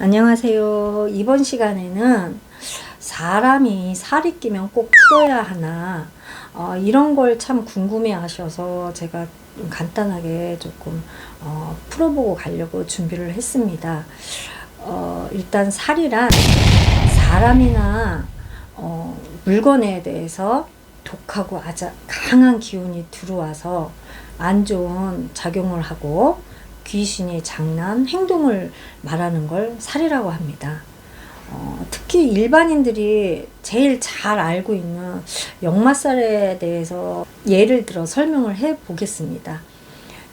안녕하세요. 이번 시간에는 사람이 살이 끼면 꼭 풀어야 하나, 어, 이런 걸 참 궁금해 하셔서 제가 좀 간단하게 조금 어, 풀어보고 가려고 준비를 했습니다. 어, 일단 살이란 사람이나 어, 물건에 대해서 독하고 아주 강한 기운이 들어와서 안 좋은 작용을 하고 귀신의 장난, 행동을 말하는 걸 살이라고 합니다. 어, 특히 일반인들이 제일 잘 알고 있는 역마살에 대해서 예를 들어 설명을 해 보겠습니다.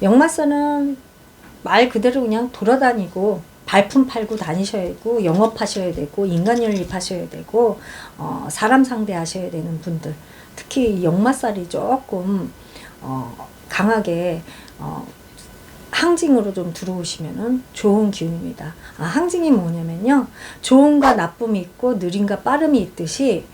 역마살은 말 그대로 그냥 돌아다니고 발품 팔고 다니셔야 되고 영업하셔야 되고 인간 연립하셔야 되고 어, 사람 상대하셔야 되는 분들 특히 역마살이 조금 어, 강하게 어, 항징으로 좀 들어오시면은 좋은 기운입니다. 아, 항징이 뭐냐면요. 좋음과 나쁨이 있고 느림과 빠름이 있듯이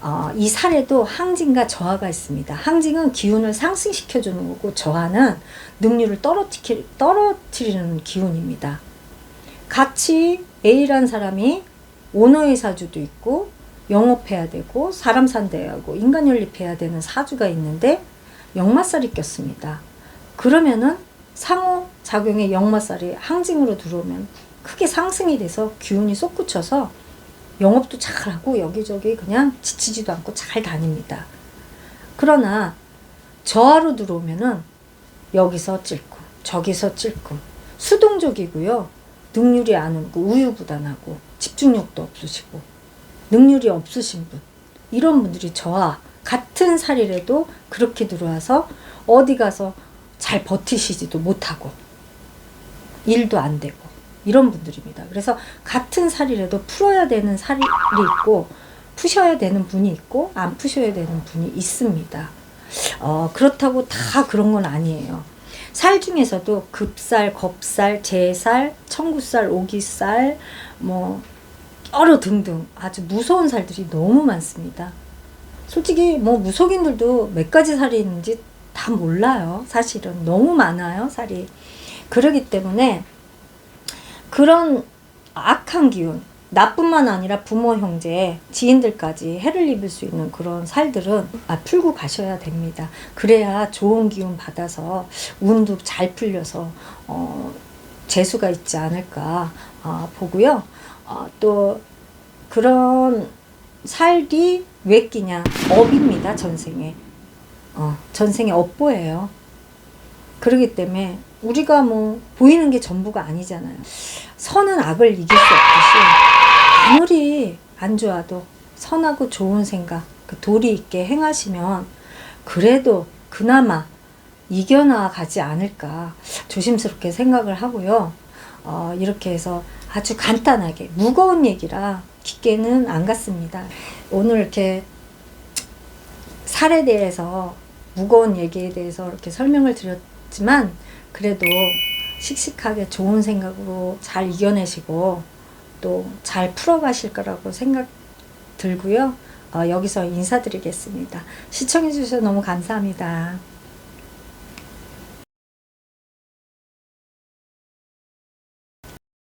어, 이 살에도 항징과 저하가 있습니다. 항징은 기운을 상승시켜 주는 거고 저하는 능률을 떨어뜨리, 떨어뜨리는 기운입니다. 같이 A란 사람이 오너의 사주도 있고 영업해야 되고 사람 산대야 하고 인간 연립해야 되는 사주가 있는데 역마살이 꼈습니다. 그러면은 상호 작용의 역마살이 항징으로 들어오면 크게 상승이 돼서 기운이 솟구쳐서 영업도 잘하고 여기저기 그냥 지치지도 않고 잘 다닙니다. 그러나 저하로 들어오면은 여기서 찔끔 저기서 찔끔 수동적이고요. 능률이 안 오고 우유부단하고 집중력도 없으시고 능률이 없으신 분 이런 분들이 저와 같은 살이라도 그렇게 들어와서 어디 가서 잘 버티시지도 못하고 일도 안 되고 이런 분들입니다. 그래서 같은 살이라도 풀어야 되는 살이 있고 푸셔야 되는 분이 있고 안 푸셔야 되는 분이 있습니다. 어, 그렇다고 다 그런 건 아니에요. 살 중에서도 급살, 겁살, 제살, 청구살, 오기살, 뭐 여러 등등 아주 무서운 살들이 너무 많습니다. 솔직히 뭐 무속인들도 몇 가지 살이 있는지 다 몰라요. 사실은 너무 많아요, 살이. 그러기 때문에 그런 악한 기운, 나뿐만 아니라 부모, 형제, 지인들까지 해를 입을 수 있는 그런 살들은 아, 풀고 가셔야 됩니다. 그래야 좋은 기운 받아서 운도 잘 풀려서 어, 재수가 있지 않을까 어, 보고요. 어, 또 그런 살이 왜 끼냐? 업입니다, 전생에. 어, 전생에 업보예요. 그러기 때문에 우리가 뭐 보이는 게 전부가 아니잖아요. 선은 악을 이길 수 없듯이 아무리 안 좋아도 선하고 좋은 생각, 그 도리 있게 행하시면 그래도 그나마 이겨나가지 않을까 조심스럽게 생각을 하고요. 어, 이렇게 해서 아주 간단하게 무거운 얘기라 깊게는 안 갔습니다. 오늘 이렇게 살에 대해서 무거운 얘기에 대해서 이렇게 설명을 드렸 지만 그래도 씩씩하게 좋은 생각으로 잘 이겨내시고 또 잘 풀어가실 거라고 생각 들고요. 어, 여기서 인사드리겠습니다. 시청해주셔서 너무 감사합니다.